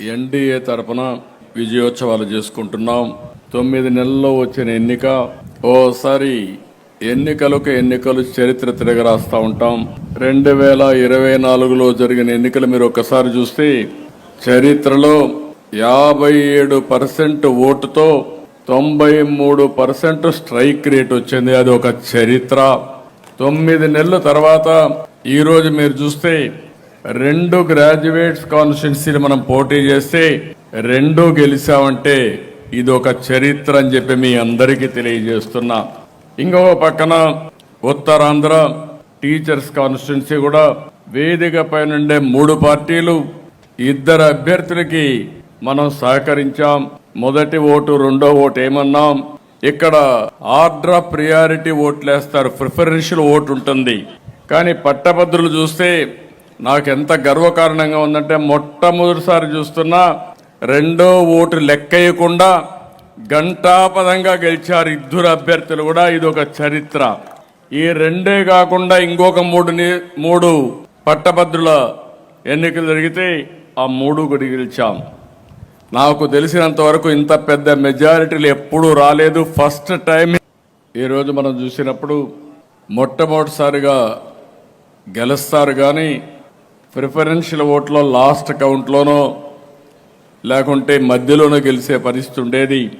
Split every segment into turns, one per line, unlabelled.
NDA తరపున విజయోత్సవాలు చేసుకుంటున్నాం. తొమ్మిది నెలల్లో వచ్చిన ఎన్నిక. ఓసారి ఎన్నికలకు ఎన్నికలు చరిత్ర తిరగరాస్తా ఉంటాం. రెండు వేల ఇరవై నాలుగులో జరిగిన ఎన్నికలు మీరు ఒక్కసారి చూస్తే చరిత్రలో యాభై ఏడు పర్సెంట్ ఓటుతో తొంభై మూడు పర్సెంట్ స్ట్రైక్ రేట్ వచ్చింది. అది ఒక చరిత్ర. తొమ్మిది నెలల తర్వాత ఈరోజు మీరు చూస్తే రెండు గ్రాడ్యుయేట్స్ కాన్స్టిట్యున్సీలు మనం పోటీ చేస్తే రెండు గెలిచామంటే ఇది ఒక చరిత్ర అని చెప్పి మీ అందరికీ తెలియజేస్తున్నా. ఇంకో పక్కన ఉత్తరాంధ్ర టీచర్స్ కాన్స్టిట్యున్సీ కూడా వేదిక పైనుండే మూడు పార్టీలు ఇద్దరు అభ్యర్థులకి మనం సహకరించాం. మొదటి ఓటు రెండో ఓటు ఏమన్నాం? ఇక్కడ ఆర్డర్ ఆఫ్ ప్రియారిటీ ఓట్లు వేస్తారు ప్రిఫరెన్షియల్ ఓటు ఉంటుంది. కానీ పట్టభద్రులు చూస్తే నాకు ఎంత గర్వకారణంగా ఉందంటే మొట్టమొదటిసారి చూస్తున్నా రెండో ఓటు లెక్కయ్యకుండా గంటాపదంగా గెలిచారు ఇద్దరు అభ్యర్థులు కూడా. ఇది ఒక చరిత్ర. ఈ రెండే కాకుండా ఇంకొక మూడు మూడు పట్టభద్రుల ఎన్నికలు జరిగితే ఆ మూడు కూడా గెలిచాం. నాకు తెలిసినంత వరకు ఇంత పెద్ద మెజారిటీలు ఎప్పుడూ రాలేదు. ఫస్ట్ టైం ఈరోజు మనం చూసినప్పుడు మొట్టమొదటిసారిగా గెలుస్తారు కానీ ప్రిఫరెన్షియల్ ఓట్లో లాస్ట్ కౌంట్లోనో లేకుంటే మధ్యలోనో గెలిచే పరిస్థితి ఉండేది.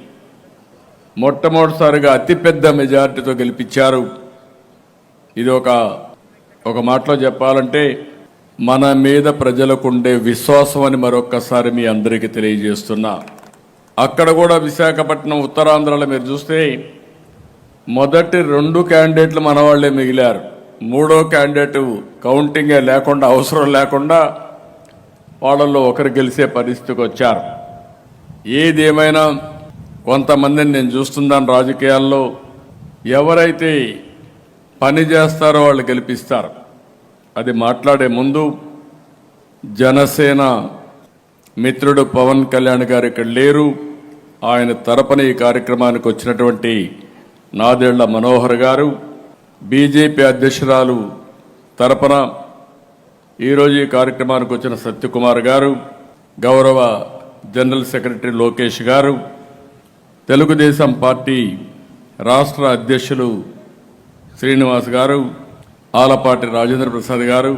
మొట్టమొదటిసారిగా అతిపెద్ద మెజారిటీతో గెలిపించారు. ఇది ఒక ఒక మాటలో చెప్పాలంటే మన మీద ప్రజలకు ఉండే విశ్వాసం అని మరొక్కసారి మీ అందరికీ తెలియజేస్తున్నా. అక్కడ కూడా విశాఖపట్నం ఉత్తరాంధ్రలో మీరు చూస్తే మొదటి రెండు క్యాండిడేట్లు మన వాళ్ళే మిగిలారు. మూడో క్యాండిడేట్ కౌంటింగే లేకుండా అవసరం లేకుండా వాళ్ళల్లో ఒకరు గెలిచే పరిస్థితికి వచ్చారు. ఏది ఏమైనా కొంతమందిని నేను చూస్తున్నాను రాజకీయాల్లో. ఎవరైతే పని చేస్తారో వాళ్ళు గెలిపిస్తారు. అది మాట్లాడే ముందు జనసేన మిత్రుడు పవన్ కళ్యాణ్ గారు ఇక్కడ లేరు. ఆయన తరపున ఈ కార్యక్రమానికి వచ్చినటువంటి నాదేళ్ళ మనోహర్ గారు. బీజేపీ అధ్యక్షురాలు తరపున ఈరోజు ఈ కార్యక్రమానికి వచ్చిన సత్యకుమార్ గారు గౌరవ జనరల్ సెక్రటరీ లోకేష్ గారు తెలుగుదేశం పార్టీ రాష్ట్ర అధ్యక్షులు శ్రీనివాస్ గారు ఆలపాటి రాజేంద్ర ప్రసాద్ గారు.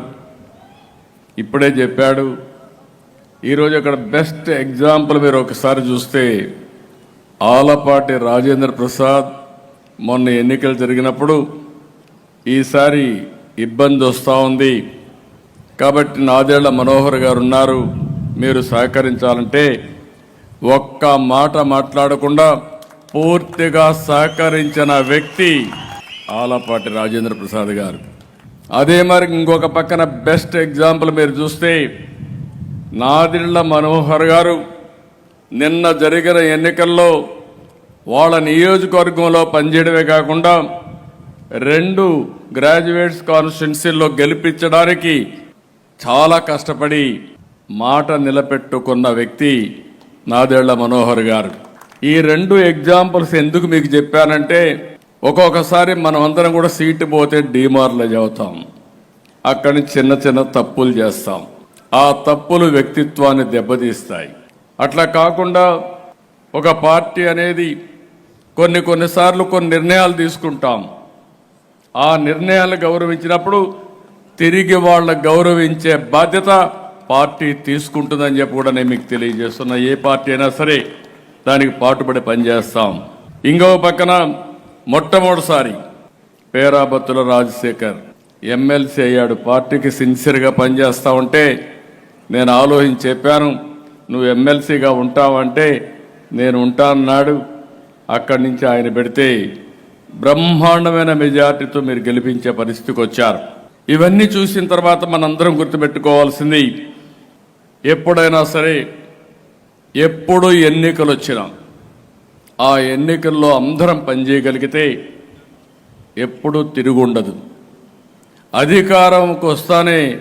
ఇప్పుడే చెప్పాడు ఈరోజు అక్కడ బెస్ట్ ఎగ్జాంపుల్ మీరు ఒకసారి చూస్తే ఆలపాటి రాజేంద్ర ప్రసాద్ మొన్న ఎన్నికలు జరిగినప్పుడు ఈసారి ఇబ్బంది వస్తూ ఉంది. కాబట్టి నాదేళ్ళ మనోహర్ గారు ఉన్నారు మీరు సహకరించాలంటే ఒక్క మాట మాట్లాడకుండా పూర్తిగా సహకరించిన వ్యక్తి ఆలపాటి రాజేంద్ర ప్రసాద్ గారు. అదే మరి ఇంకొక పక్కన బెస్ట్ ఎగ్జాంపుల్ మీరు చూస్తే నాదిళ్ళ మనోహర్ గారు నిన్న జరిగిన ఎన్నికల్లో వాళ్ళ నియోజకవర్గంలో పనిచేయడమే కాకుండా రెండు గ్రాడ్యుయేట్స్ కాన్స్టిట్యున్సీల్లో గెలిపించడానికి చాలా కష్టపడి మాట నిలబెట్టుకున్న వ్యక్తి నాదేళ్ళ మనోహర్ గారు. ఈ రెండు ఎగ్జాంపుల్స్ ఎందుకు మీకు చెప్పానంటే ఒక్కొక్కసారి మనం అందరం కూడా సీటు పోతే డీమార్లైజ్ అవుతాం అక్కడి నుంచి చిన్న చిన్న తప్పులు చేస్తాం. ఆ తప్పులు వ్యక్తిత్వాన్ని దెబ్బతీస్తాయి. అట్లా కాకుండా ఒక పార్టీ అనేది కొన్ని కొన్నిసార్లు కొన్ని నిర్ణయాలు తీసుకుంటాం. ఆ నిర్ణయాలు గౌరవించినప్పుడు తిరిగి వాళ్ళ గౌరవించే బాధ్యత పార్టీ తీసుకుంటుందని చెప్పి కూడా నేను మీకు తెలియజేస్తున్నా. ఏ పార్టీ అయినా సరే దానికి పాటుపడి పనిచేస్తాం. ఇంకో పక్కన మొట్టమొదటిసారి పేరాబత్తుల రాజశేఖర్ ఎమ్మెల్సీ అయ్యాడు. పార్టీకి సిన్సియర్గా పనిచేస్తా ఉంటే నేను ఆలోచించి చెప్పాను నువ్వు ఎమ్మెల్సీగా ఉంటావంటే నేను ఉంటానన్నాడు అక్కడి నుంచి ఆయన పెడితే బ్రహ్మాండమైన మెజార్టీతో మీరు గెలిపించే పరిస్థితికి వచ్చారు. ఇవన్నీ చూసిన తర్వాత మనందరం గుర్తుపెట్టుకోవాల్సింది ఎప్పుడైనా సరే ఎప్పుడు ఎన్నికలు వచ్చినా ఆ ఎన్నికల్లో అందరం పనిచేయగలిగితే ఎప్పుడూ తిరుగుండదు. అధికారంకి వస్తానే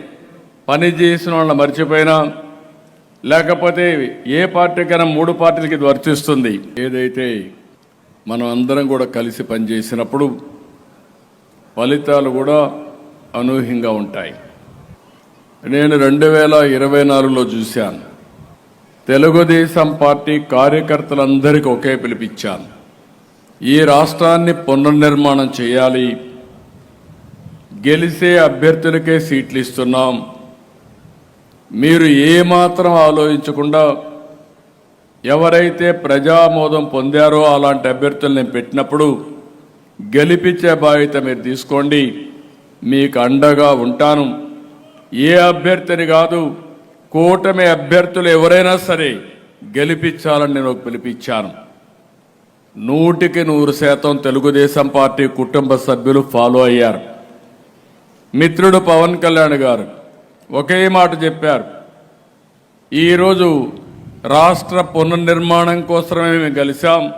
పని చేసిన వాళ్ళని మర్చిపోయినా లేకపోతే ఏ పార్టీకైనా మూడు పార్టీలకి వర్తిస్తుంది. ఏదైతే మనం అందరం కూడా కలిసి పనిచేసినప్పుడు ఫలితాలు కూడా అనూహ్యంగా ఉంటాయి. నేను రెండు వేల ఇరవై నాలుగులో చూశాను. తెలుగుదేశం పార్టీ కార్యకర్తలందరికీ ఒకే పిలిపించాను. ఈ రాష్ట్రాన్ని పునర్నిర్మాణం చేయాలి. గెలిసే అభ్యర్థులకే సీట్లు ఇస్తున్నాం. మీరు ఏమాత్రం ఆలోచించకుండా ఎవరైతే ప్రజామోదం పొందారో అలాంటి అభ్యర్థులు నేను పెట్టినప్పుడు గెలిపించే బాధ్యత మీరు తీసుకోండి. మీకు అండగా ఉంటాను. ఏ అభ్యర్థిని కాదు కూటమి అభ్యర్థులు ఎవరైనా సరే గెలిపించాలని నేను పిలిపించాను. నూటికి నూరు శాతం తెలుగుదేశం పార్టీ కుటుంబ సభ్యులు ఫాలో అయ్యారు. మిత్రుడు పవన్ కళ్యాణ్ గారు ఒకే మాట చెప్పారు. ఈరోజు రాష్ట్ర పునర్నిర్మాణం కోసమే మేము కలిసాం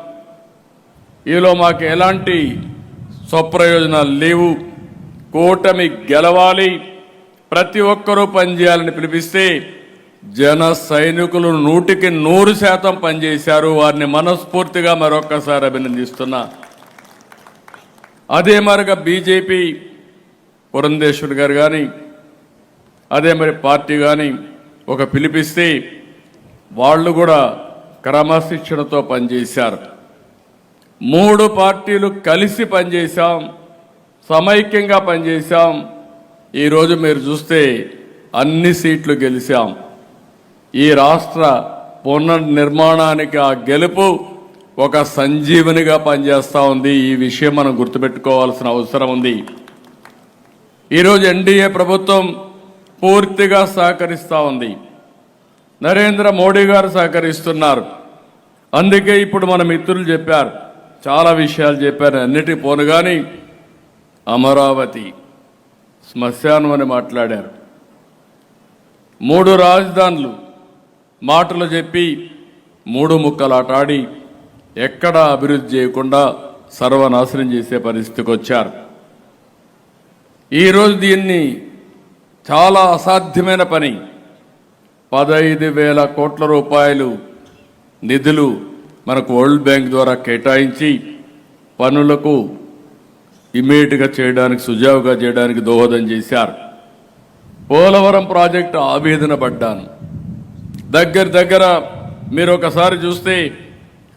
ఈలో మాకు ఎలాంటి స్వప్రయోజనాలు లేవు. కూటమి గెలవాలి. ప్రతి ఒక్కరూ పనిచేయాలని పిలిపిస్తే జన సైనికులు నూటికి నూరు శాతం పనిచేశారు. వారిని మనస్ఫూర్తిగా మరొక్కసారి అభినందిస్తున్నా. అదే మరిగా బీజేపీ పురంధేశ్వర్ గారు కానీ అదే మరి పార్టీ కానీ ఒక పిలిపిస్తే వాళ్ళు కూడా క్రమశిక్షణతో పనిచేశారు. మూడు పార్టీలు కలిసి పనిచేశాం సమైక్యంగా పనిచేశాం. ఈరోజు మీరు చూస్తే అన్ని సీట్లు గెలిచాం. ఈ రాష్ట్ర పునర్నిర్మాణానికి ఆ గెలుపు ఒక సంజీవనిగా పనిచేస్తూ ఉంది. ఈ విషయం మనం గుర్తుపెట్టుకోవాల్సిన అవసరం ఉంది. ఈరోజు ఎన్డీఏ ప్రభుత్వం పూర్తిగా సహకరిస్తూ ఉంది. నరేంద్ర మోడీ గారు సహకరిస్తున్నారు. అందుకే ఇప్పుడు మన మిత్రులు చెప్పారు. చాలా విషయాలు చెప్పారు. అన్నిటి పోను కానీ అమరావతి శ్మశానం అని మాట్లాడారు. మూడు రాజధానులు మాటలు చెప్పి మూడు ముక్కలాటాడి ఎక్కడా అభివృద్ధి చేయకుండా సర్వనాశనం చేసే పరిస్థితికి వచ్చారు. ఈరోజు దీన్ని చాలా అసాధ్యమైన పని. పదహైదు వేల కోట్ల రూపాయలు నిధులు మనకు వరల్డ్ బ్యాంక్ ద్వారా కేటాయించి పనులకు ఇమీడియట్గా చేయడానికి సుజావుగా చేయడానికి దోహదం చేశారు. పోలవరం ప్రాజెక్టు ఆవేదన పడ్డాను. దగ్గర దగ్గర మీరు ఒకసారి చూస్తే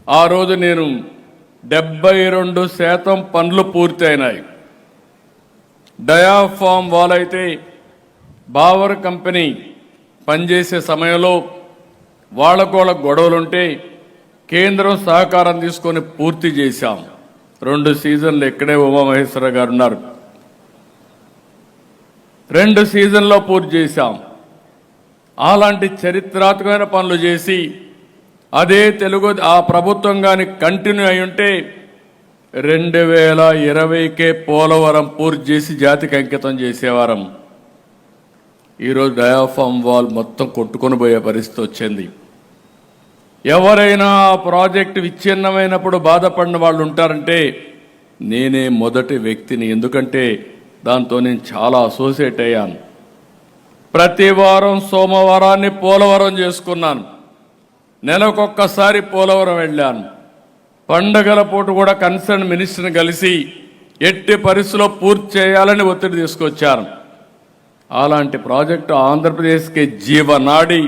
ఆ రోజు నేను డెబ్బై రెండు శాతం పనులు పూర్తయినాయి. డయాఫామ్ వాల్ అయితే బావర్ కంపెనీ పనిచేసే సమయంలో వాళ్ళకోళ్ళ గొడవలుంటే కేంద్రం సహకారం తీసుకొని పూర్తి చేశాం. రెండు సీజన్లు ఇక్కడే ఉమామహేశ్వర గారు ఉన్నారు. రెండు సీజన్లో పూర్తి చేశాం. అలాంటి చరిత్రాత్మకమైన పనులు చేసి అదే తెలుగు ఆ ప్రభుత్వం కానీ కంటిన్యూ అయి ఉంటే రెండు వేల ఇరవైకే పోలవరం పూర్తి చేసి జాతికి అంకితం చేసేవారం. ఈరోజు డయాఫామ్ వాల్ మొత్తం కొట్టుకొని పోయే పరిస్థితి వచ్చింది. ఎవరైనా ఆ ప్రాజెక్టు విచ్ఛిన్నమైనప్పుడు బాధపడిన వాళ్ళు ఉంటారంటే నేనే మొదటి వ్యక్తిని. ఎందుకంటే దాంతో నేను చాలా అసోసియేట్ అయ్యాను. ప్రతి వారం సోమవారాన్ని పోలవరం చేసుకున్నాను. నెలకొక్కసారి పోలవరం వెళ్ళాను. పండగల పూట కూడా కన్సర్న్ మినిస్టర్ని కలిసి ఎట్టి పరిస్థితిలో పూర్తి చేయాలని ఒత్తిడి తీసుకొచ్చారు అలాంటి ప్రాజెక్టు ఆంధ్రప్రదేశ్కి జీవనాడి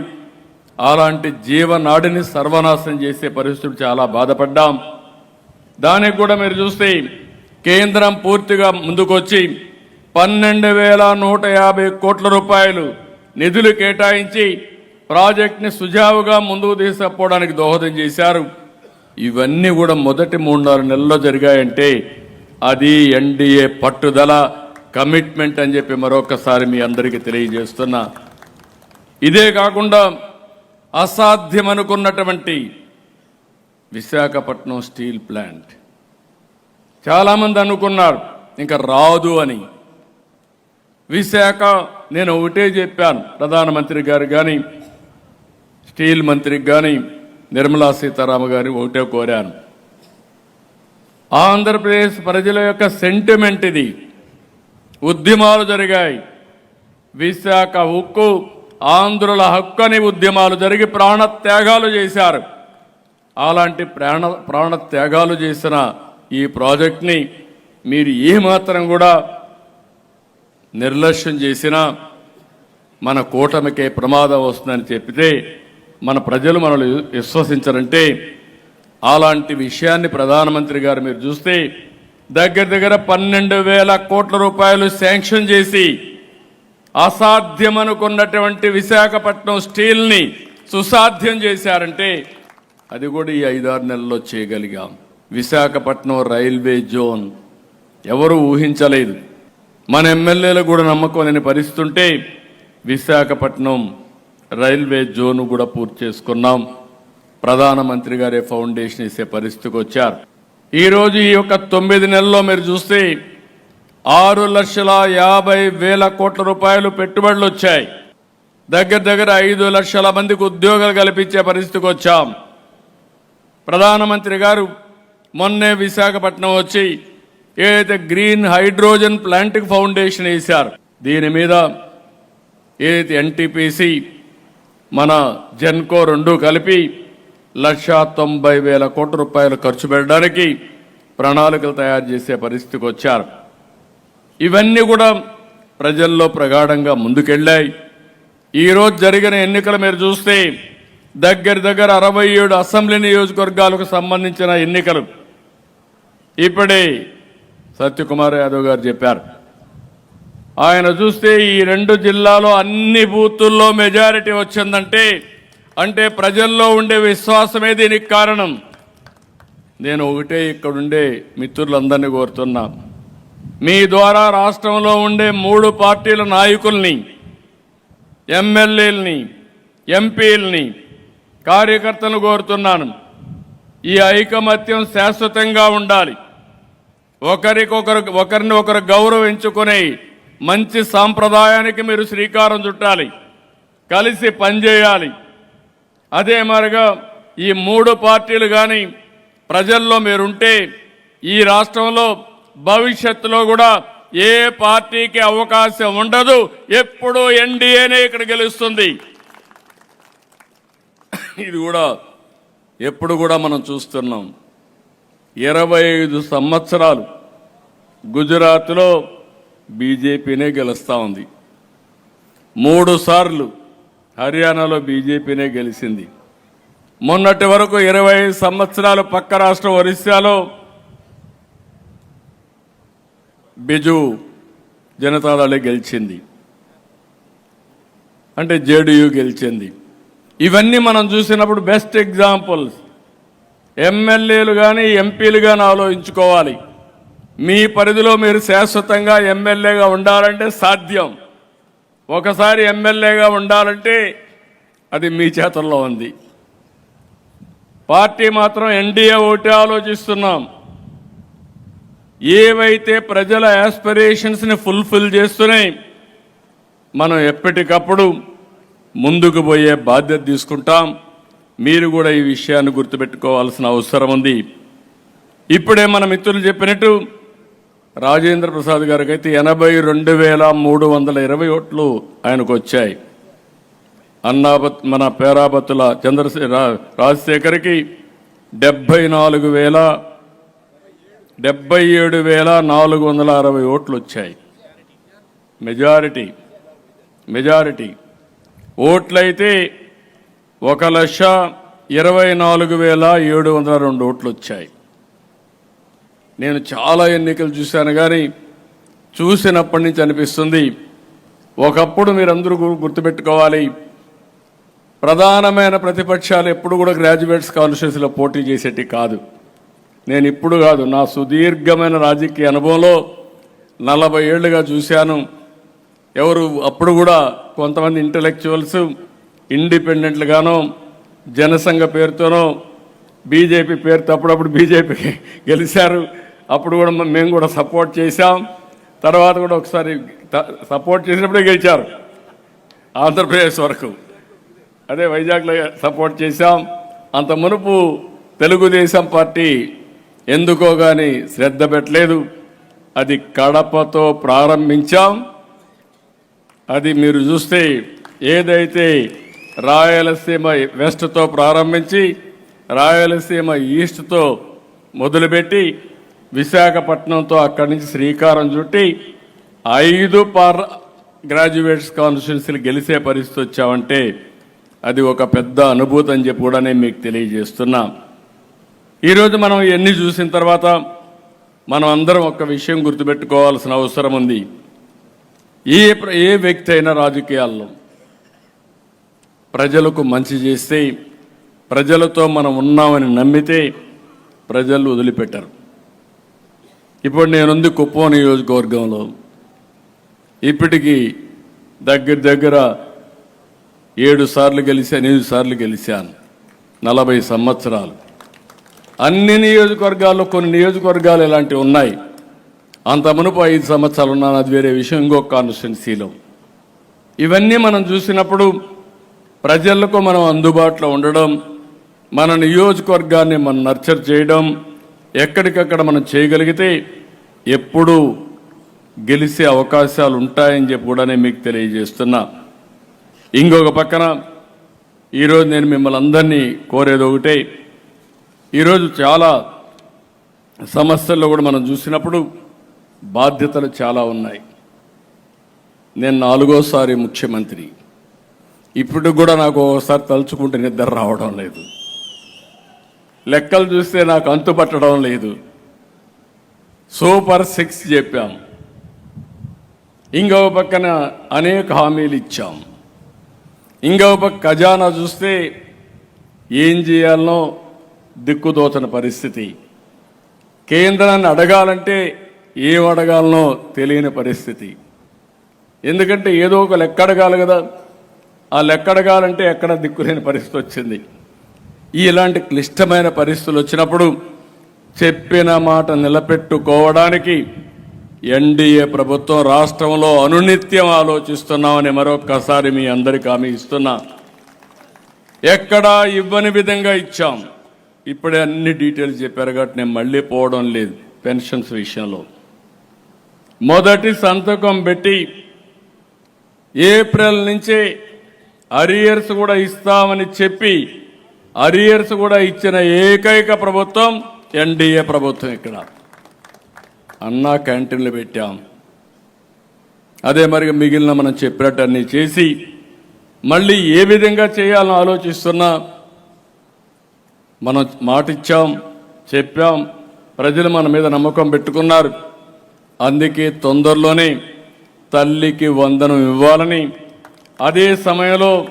అలాంటి జీవనాడిని సర్వనాశనం చేసే పరిస్థితులు చాలా బాధపడ్డాం. దానికి కూడా మీరు చూస్తే కేంద్రం పూర్తిగా ముందుకొచ్చి పన్నెండు వేల నూట యాభై కోట్ల రూపాయలు నిధులు కేటాయించి ప్రాజెక్ట్ని సుజావుగా ముందుకు తీసుకపోవడానికి దోహదం చేశారు. ఇవన్నీ కూడా మొదటి మూడున్నర నెలల్లో జరిగాయంటే అది ఎన్డీఏ పట్టుదల కమిట్మెంట్ అని చెప్పి మరొకసారి మీ అందరికీ తెలియజేస్తున్నా. ఇదే కాకుండా అసాధ్యం అనుకున్నటువంటి విశాఖపట్నం స్టీల్ ప్లాంట్. చాలామంది అనుకున్నారు ఇంకా రాదు అని. విశాఖ నేను ఒకటే చెప్పాను ప్రధానమంత్రి గారు కానీ స్టీల్ మంత్రికి కానీ నిర్మలా సీతారామ గారి ఒకటే కోరాను. ఆంధ్రప్రదేశ్ ప్రజల యొక్క సెంటిమెంట్ ఇది. ఉద్యమాలు జరిగాయి. విశాఖ ఉక్కు ఆంధ్రుల హక్కుని ఉద్యమాలు జరిగి ప్రాణత్యాగాలు చేశారు. అలాంటి ప్రాణ ప్రాణత్యాగాలు చేసిన ఈ ప్రాజెక్ట్ని మీరు ఏమాత్రం కూడా నిర్లక్ష్యం చేసినా మన కూటమికే ప్రమాదం వస్తుందని చెప్పితే మన ప్రజలు మనల్ని విశ్వసించరంటే అలాంటి విషయాన్ని ప్రధానమంత్రి గారు మీరు చూస్తే దగ్గర దగ్గర పన్నెండు వేల కోట్ల రూపాయలు శాంక్షన్ చేసి అసాధ్యమనుకున్నటువంటి విశాఖపట్నం స్టీల్ని సుసాధ్యం చేశారంటే అది కూడా ఈ ఐదారు నెలల్లో చేయగలిగాం. విశాఖపట్నం రైల్వే జోన్ ఎవరు ఊహించలేదు. మన ఎమ్మెల్యేలు కూడా నమ్మకం లేని పరిస్థితుంటే విశాఖపట్నం రైల్వే జోన్ కూడా పూర్తి చేసుకున్నాం. ప్రధానమంత్రి గారే ఫౌండేషన్ ఇచ్చే పరిస్థితికి వచ్చారు. ఈరోజు ఈ యొక్క తొమ్మిది నెలల్లో మీరు చూస్తే ఆరు లక్షల యాభై వేల కోట్ల రూపాయలు పెట్టుబడులు వచ్చాయి. దగ్గర దగ్గర ఐదు లక్షల మందికి ఉద్యోగాలు కల్పించే పరిస్థితికి వచ్చాం. ప్రధానమంత్రి గారు మొన్నే విశాఖపట్నం వచ్చి ఏదైతే గ్రీన్ హైడ్రోజన్ ప్లాంట్కి ఫౌండేషన్ వేశారు దీని మీద ఏదైతే ఎన్టీపీసీ మన జెన్కో రెండు కలిపి లక్ష తొంభై వేల కోట్ల రూపాయలు ఖర్చు పెట్టడానికి ప్రణాళికలు తయారు చేసే పరిస్థితికి వచ్చారు. ఇవన్నీ కూడా ప్రజల్లో ప్రగాఢంగా ముందుకెళ్ళాయి. ఈరోజు జరిగిన ఎన్నికలు మీరు చూస్తే దగ్గర దగ్గర అరవై ఏడు అసెంబ్లీ నియోజకవర్గాలకు సంబంధించిన ఎన్నికలు. ఇప్పుడే సత్యకుమార్ యాదవ్ గారు చెప్పారు. ఆయన చూస్తే ఈ రెండు జిల్లాలో అన్ని బూతుల్లో మెజారిటీ వచ్చిందంటే అంటే ప్రజల్లో ఉండే విశ్వాసమే దీనికి కారణం. నేను ఒకటే ఇక్కడుండే మిత్రులందరినీ కోరుతున్నా. మీ ద్వారా రాష్ట్రంలో ఉండే మూడు పార్టీల నాయకుల్ని ఎమ్మెల్యేలని ఎంపీలని కార్యకర్తలను కోరుతున్నాను. ఈ ఐకమత్యం శాశ్వతంగా ఉండాలి. ఒకరికొకరు ఒకరిని ఒకరు గౌరవించుకునే మంచి సాంప్రదాయానికి మీరు శ్రీకారం చుట్టాలి. కలిసి పనిచేయాలి. అదే మరిగా ఈ మూడు పార్టీలు కానీ ప్రజల్లో మీరుంటే ఈ రాష్ట్రంలో భవిష్యత్తులో కూడా ఏ పార్టీకి అవకాశం ఉండదు. ఎప్పుడు ఎన్డీఏనే ఇక్కడ గెలుస్తుంది. ఇది కూడా ఎప్పుడు కూడా మనం చూస్తున్నాం. ఇరవై ఐదు సంవత్సరాలు గుజరాత్లో బీజేపీనే గెలుస్తూ ఉంది. మూడు సార్లు హర్యానాలో బీజేపీనే గెలిచింది. మొన్నటి వరకు ఇరవై ఐదు సంవత్సరాలు పక్క రాష్ట్రం ఒరిస్సాలో బిజు జనతాదళే గెలిచింది. అంటే జేడీయూ గెలిచింది. ఇవన్నీ మనం చూసినప్పుడు బెస్ట్ ఎగ్జాంపుల్స్. ఎమ్మెల్యేలు కానీ ఎంపీలు కానీ ఆలోచించుకోవాలి. మీ పరిధిలో మీరు శాశ్వతంగా ఎమ్మెల్యేగా ఉండాలంటే సాధ్యం. ఒకసారి ఎమ్మెల్యేగా ఉండాలంటే అది మీ చేతుల్లో ఉంది. పార్టీ మాత్రం ఎన్డీఏ ఒకటి ఆలోచిస్తున్నాం. ఏవైతే ప్రజల యాస్పిరేషన్స్ని ఫుల్ఫిల్ చేస్తున్నాయి మనం ఎప్పటికప్పుడు ముందుకు పోయే బాధ్యత తీసుకుంటాం. మీరు కూడా ఈ విషయాన్ని గుర్తుపెట్టుకోవాల్సిన అవసరం ఉంది. ఇప్పుడే మన మిత్రులు చెప్పినట్టు రాజేంద్ర ప్రసాద్ గారికి అయితే ఎనభై రెండు వేల మూడు వందల ఇరవై ఓట్లు ఆయనకు వచ్చాయి అన్నాబత్ మన పేరాబత్తుల చంద్రశే రాజశేఖర్కి డెబ్భై నాలుగు వేల డెబ్బై ఏడు వేల నాలుగు వందల అరవై ఓట్లు వచ్చాయి మెజారిటీ మెజారిటీ. ఓట్లయితే ఒక లక్ష ఇరవై నాలుగు వేల ఏడు వందల రెండు ఓట్లు వచ్చాయి నేను చాలా ఎన్నికలు చూశాను కానీ చూసినప్పటి నుంచి అనిపిస్తుంది. ఒకప్పుడు మీరందరూ గుర్తుపెట్టుకోవాలి. ప్రధానమైన ప్రతిపక్షాలు ఎప్పుడు కూడా గ్రాడ్యుయేట్స్ కాన్స్టిట్యూన్సీలో పోటీ చేసేటి కాదు. నేను ఇప్పుడు కాదు నా సుదీర్ఘమైన రాజకీయ అనుభవంలో నలభై ఏళ్ళుగా చూశాను. ఎవరు అప్పుడు కూడా కొంతమంది ఇంటలెక్చువల్స్ ఇండిపెండెంట్లుగానో జనసంఘ పేరుతోనో బీజేపీ పేరుతో అప్పుడప్పుడు బీజేపీ గెలిచారు. అప్పుడు కూడా మేము కూడా సపోర్ట్ చేశాం. తర్వాత కూడా ఒకసారి సపోర్ట్ చేసినప్పుడే గెలిచారు. ఆంధ్రప్రదేశ్ వరకు. అదే వైజాగ్లో సపోర్ట్ చేశాం. అంత మునుపు తెలుగుదేశం పార్టీ ఎందుకో కానీ శ్రద్ధ పెట్టలేదు. అది కడపతో ప్రారంభించాం. అది మీరు చూస్తే ఏదైతే రాయలసీమ వెస్ట్తో ప్రారంభించి రాయలసీమ ఈస్ట్తో మొదలుపెట్టి విశాఖపట్నంతో అక్కడి నుంచి శ్రీకారం చుట్టి ఐదు పార్ గ్రాడ్యుయేట్స్ కాన్స్టిట్యున్సీలు గెలిచే పరిస్థితి వచ్చామంటే అది ఒక పెద్ద అనుభూతి అని చెప్పి కూడా నేను మీకు తెలియజేస్తున్నా. ఈరోజు మనం ఇవన్నీ చూసిన తర్వాత మనం అందరం ఒక విషయం గుర్తుపెట్టుకోవాల్సిన అవసరం ఉంది. ఏ ప్ర- ఏ వ్యక్తి అయినా రాజకీయాల్లో ప్రజలకు మంచి చేస్తే ప్రజలతో మనం ఉన్నామని నమ్మితే ప్రజలు వదిలిపెట్టరు. ఇప్పుడు నేనుంది కుప్పం నియోజకవర్గంలో. ఇప్పటికీ దగ్గర దగ్గర ఏడు సార్లు గెలిచాను ఎనిమిది సార్లు గెలిచాను. నలభై సంవత్సరాలు. అన్ని నియోజకవర్గాల్లో కొన్ని నియోజకవర్గాలు ఇలాంటివి ఉన్నాయి. అంత మునుపు ఐదు సంవత్సరాలు ఉన్నాను అది వేరే విషయం. ఇంకొక కాన్స్టిట్యున్సీలో. ఇవన్నీ మనం చూసినప్పుడు ప్రజలకు మనం అందుబాటులో ఉండడం మన నియోజకవర్గాన్ని మనం నర్చర్ చేయడం ఎక్కడికక్కడ మనం చేయగలిగితే ఎప్పుడూ గెలిచే అవకాశాలు ఉంటాయని చెప్పి కూడా నేను మీకు తెలియజేస్తున్నా. ఇంకొక పక్కన ఈరోజు నేను మిమ్మల్ని అందరినీ కోరేది ఒకటే. ఈరోజు చాలా సమస్యల్లో కూడా మనం చూసినప్పుడు బాధ్యతలు చాలా ఉన్నాయి. నేను నాలుగోసారి ముఖ్యమంత్రి. ఇప్పుడు కూడా నాకు ఒకసారి తలుచుకుంటే నిద్ర రావడం లేదు. లెక్కలు చూస్తే నాకు అంతు పట్టడం లేదు. సూపర్ సిక్స్ చెప్పాం. ఇంకో పక్కన అనేక హామీలు ఇచ్చాం. ఇంకో పక్క ఖజానా చూస్తే ఏం చేయాలనో దిక్కుదోచని పరిస్థితి. కేంద్రాన్ని అడగాలంటే ఏం అడగాలనో తెలియని పరిస్థితి. ఎందుకంటే ఏదో ఒక లెక్క అడగాలి కదా. ఆ లెక్క అడగాలంటే ఎక్కడ దిక్కులేని పరిస్థితి వచ్చింది. ఇలాంటి క్లిష్టమైన పరిస్థితులు వచ్చినప్పుడు చెప్పిన మాట నిలబెట్టుకోవడానికి ఎన్డీఏ ప్రభుత్వం రాష్ట్రంలో అనునిత్యం ఆలోచిస్తున్నామని మరొక్కసారి మీ అందరికీ హామీ ఇస్తున్నా. ఎక్కడా ఇవ్వని విధంగా ఇచ్చాం. ఇప్పుడే అన్ని డీటెయిల్స్ చెప్పారు కాబట్టి నేను మళ్ళీ పోవడం లేదు పెన్షన్స్ విషయంలో. మొదటి సంతకం పెట్టి ఏప్రిల్ నుంచి అరియర్స్ కూడా ఇస్తామని చెప్పి అరియర్స్ కూడా ఇచ్చిన ఏకైక ప్రభుత్వం ఎన్డీఏ ప్రభుత్వం ఇక్కడ. అన్నా క్యాంటీన్లు పెట్టాం. అదే మరి మిగిలిన మనం చెప్పినట్టన్నీ చేసి మళ్ళీ ఏ విధంగా చేయాలని ఆలోచిస్తున్నా మనం మాటిచ్చాం చెప్పాం ప్రజలు మన మీద నమ్మకం పెట్టుకున్నారు. అందుకే తొందరలోనే తల్లికి వందనం ఇవ్వాలని అదే సమయంలో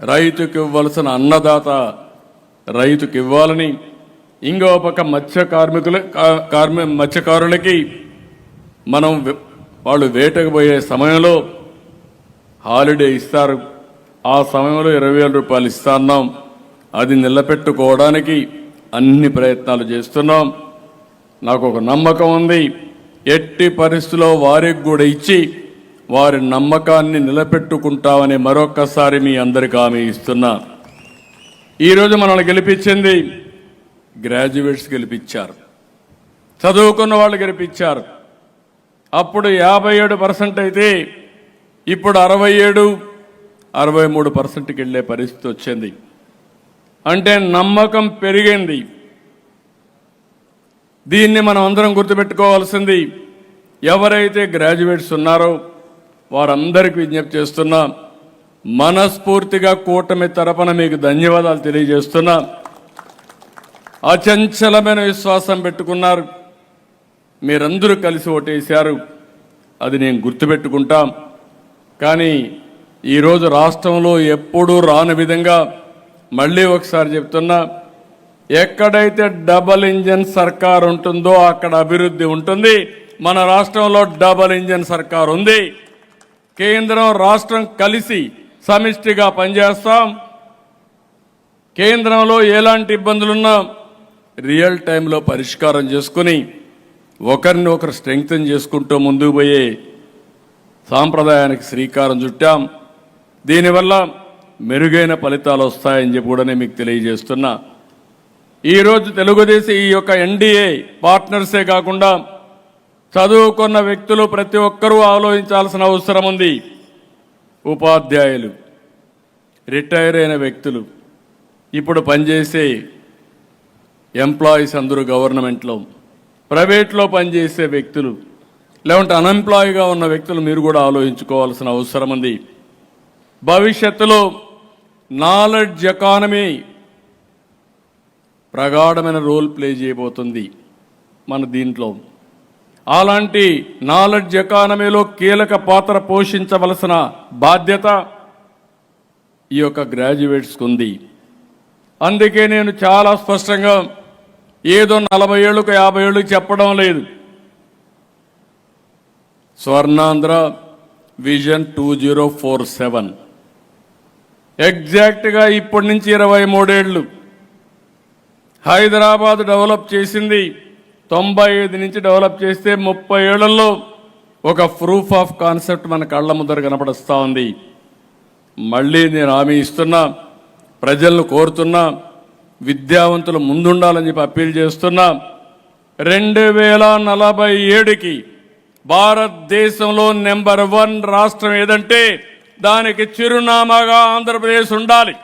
రైతుకి ఇవ్వాల్సిన అన్నదాత రైతుకి ఇవ్వాలని ఇంకో పక్క మత్స్య కార్మికుల కార్మి మత్స్యకారులకి మనం వాళ్ళు వేటకు పోయే సమయంలో హాలిడే ఇస్తారు. ఆ సమయంలో ఇరవై వేల రూపాయలు ఇస్తున్నాం అది నిలబెట్టుకోవడానికి అన్ని ప్రయత్నాలు చేస్తున్నాం. నాకు ఒక నమ్మకం ఉంది. ఎట్టి పరిస్థితిలో వారికి కూడా ఇచ్చి వారి నమ్మకాన్ని నిలబెట్టుకుంటామని మరొక్కసారి మీ అందరికీ హామీ ఇస్తున్నా. ఈరోజు మనల్ని గెలిపించింది గ్రాడ్యుయేట్స్ గెలిపించారు. చదువుకున్న వాళ్ళు గెలిపించారు. అప్పుడు యాభై ఏడు పర్సెంట్ అయితే ఇప్పుడు అరవై ఏడు అరవై మూడు పర్సెంట్కి వెళ్ళే పరిస్థితి వచ్చింది. అంటే నమ్మకం పెరిగింది. దీన్ని మనం అందరం గుర్తుపెట్టుకోవాల్సింది ఎవరైతే గ్రాడ్యుయేట్స్ ఉన్నారో వారందరికీ విజ్ఞప్తి చేస్తున్నా మనస్ఫూర్తిగా కూటమి తరపున మీకు ధన్యవాదాలు తెలియజేస్తున్నా. అచంచలమైన విశ్వాసం పెట్టుకున్నారు. మీరందరూ కలిసి ఓటేశారు. అది నేను గుర్తుపెట్టుకుంటాం. కానీ ఈరోజు రాష్ట్రంలో ఎప్పుడూ రాని విధంగా మళ్ళీ ఒకసారి చెప్తున్నా. ఎక్కడైతే డబల్ ఇంజన్ సర్కార్ ఉంటుందో అక్కడ అభివృద్ధి ఉంటుంది. మన రాష్ట్రంలో డబల్ ఇంజన్ సర్కార్ ఉంది. కేంద్రం రాష్ట్రం కలిసి సమిష్టిగా పనిచేస్తాం. కేంద్రంలో ఎలాంటి ఇబ్బందులున్నా రియల్ టైంలో పరిష్కారం చేసుకుని ఒకరిని ఒకరు స్ట్రెంగ్తన్ చేసుకుంటూ ముందుకు పోయే సాంప్రదాయానికి శ్రీకారం చుట్టాం. దీనివల్ల మెరుగైన ఫలితాలు వస్తాయని చెప్పి కూడా నేను మీకు తెలియజేస్తున్నా. ఈరోజు తెలుగుదేశం ఈ యొక్క ఎన్డీఏ పార్ట్నర్సే కాకుండా చదువుకున్న వ్యక్తులు ప్రతి ఒక్కరూ ఆలోచించాల్సిన అవసరం ఉంది. ఉపాధ్యాయులు రిటైర్ అయిన వ్యక్తులు ఇప్పుడు పనిచేసే ఎంప్లాయీస్ అందరూ గవర్నమెంట్లో ప్రైవేట్లో పనిచేసే వ్యక్తులు లేకుంటే అన్ఎంప్లాయీగా ఉన్న వ్యక్తులు మీరు కూడా ఆలోచించుకోవాల్సిన అవసరం ఉంది. భవిష్యత్తులో నాలెడ్జ్ ఎకానమీ ప్రగాఢమైన రోల్ ప్లే చేయబోతుంది మన దీంట్లో. అలాంటి నాలెడ్జ్ ఎకానమీలో కీలక పాత్ర పోషించవలసిన బాధ్యత ఈ యొక్క గ్రాడ్యుయేట్స్కి ఉంది అందుకే నేను చాలా స్పష్టంగా ఏదో నలభై ఏళ్ళకు యాభై ఏళ్ళకు చెప్పడం లేదు. Swarnandhra vision two zero four seven. ఎగ్జాక్ట్గా ఇప్పటి నుంచి ఇరవై మూడేళ్ళు. హైదరాబాద్ డెవలప్ చేసింది తొంభై ఐదు నుంచి డెవలప్ చేస్తే ముప్పై ఏళ్ళలో ఒక ప్రూఫ్ ఆఫ్ కాన్సెప్ట్ మన కళ్ళ ముద్దర కనపడుస్తూ ఉంది. మళ్ళీ నేను హామీ ఇస్తున్నా ప్రజలను కోరుతున్నా విద్యావంతులు ముందుండాలని చెప్పి అప్పీల్ చేస్తున్నా. రెండు వేల నలభై ఏడుకి భారతదేశంలో నెంబర్ వన్ రాష్ట్రం ఏదంటే దానికి చిరునామాగా ఆంధ్రప్రదేశ్ ఉండాలి.